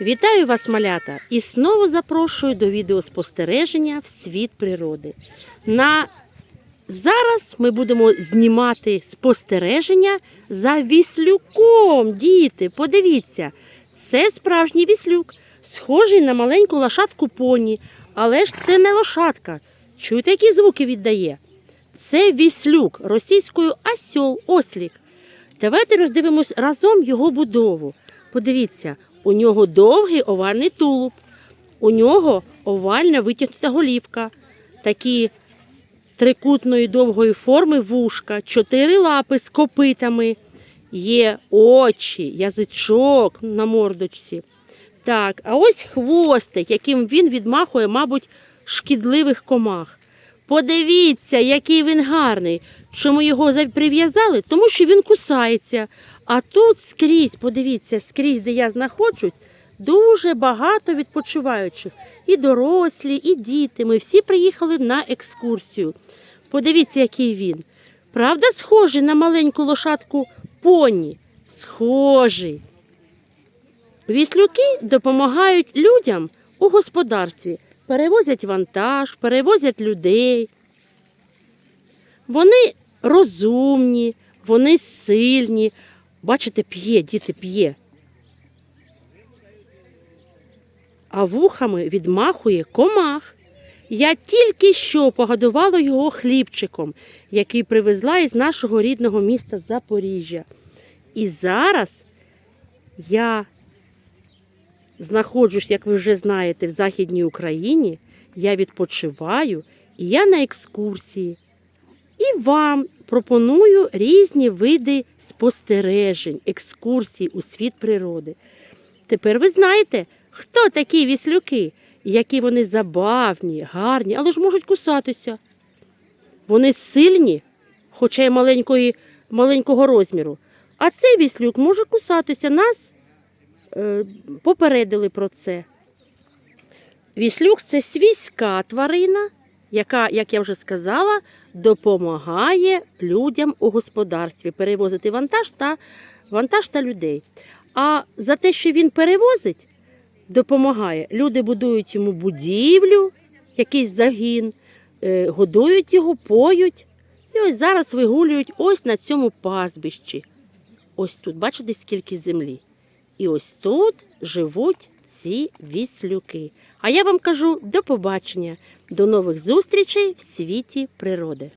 Вітаю вас, малята! І знову запрошую до відеоспостереження в світ природи. На... Зараз ми будемо знімати спостереження за віслюком. Діти, подивіться, це справжній віслюк, схожий на маленьку лошадку поні, але ж це не лошадка. Чуєте, які звуки віддає? Це віслюк російською асьол, ослік. Давайте роздивимось разом його будову. Подивіться, у нього довгий овальний тулуб, у нього овальна витягнута голівка, такі трикутної довгої форми вушка, чотири лапи з копитами, є очі, язичок на мордочці. Так, а ось хвостик, яким він відмахує, мабуть, шкідливих комах. Подивіться, який він гарний. Чому його прив'язали? Тому що він кусається. А тут скрізь, подивіться, скрізь, де я знаходжусь, дуже багато відпочиваючих. І дорослі, і діти. Ми всі приїхали на екскурсію. Подивіться, який він. Правда, схожий на маленьку лошадку поні? Схожий. Віслюки допомагають людям у господарстві. Перевозять вантаж, перевозять людей. Вони розумні, вони сильні. Бачите, п'є, діти п'є. А вухами відмахує комах. Я тільки що погодувала його хлібчиком, який привезла із нашого рідного міста Запоріжжя. І зараз я знаходжусь, як ви вже знаєте, в Західній Україні. Я відпочиваю і я на екскурсії. І вам пропоную різні види спостережень, екскурсій у світ природи. Тепер ви знаєте, хто такі віслюки, які вони забавні, гарні, але ж можуть кусатися. Вони сильні, хоча й маленької, маленького розміру. А цей віслюк може кусатися. Нас попередили про це. Віслюк це свійська тварина, яка, як я вже сказала, допомагає людям у господарстві перевозити вантаж та, вантаж та людей. А за те, що він перевозить, допомагає. Люди будують йому будівлю, якийсь загін, е, годують його, поють. І ось зараз вигулюють ось на цьому пастбищі. Ось тут, бачите, скільки землі. І ось тут живуть ці віслюки. А я вам кажу до побачення, до нових зустрічей в світі природи.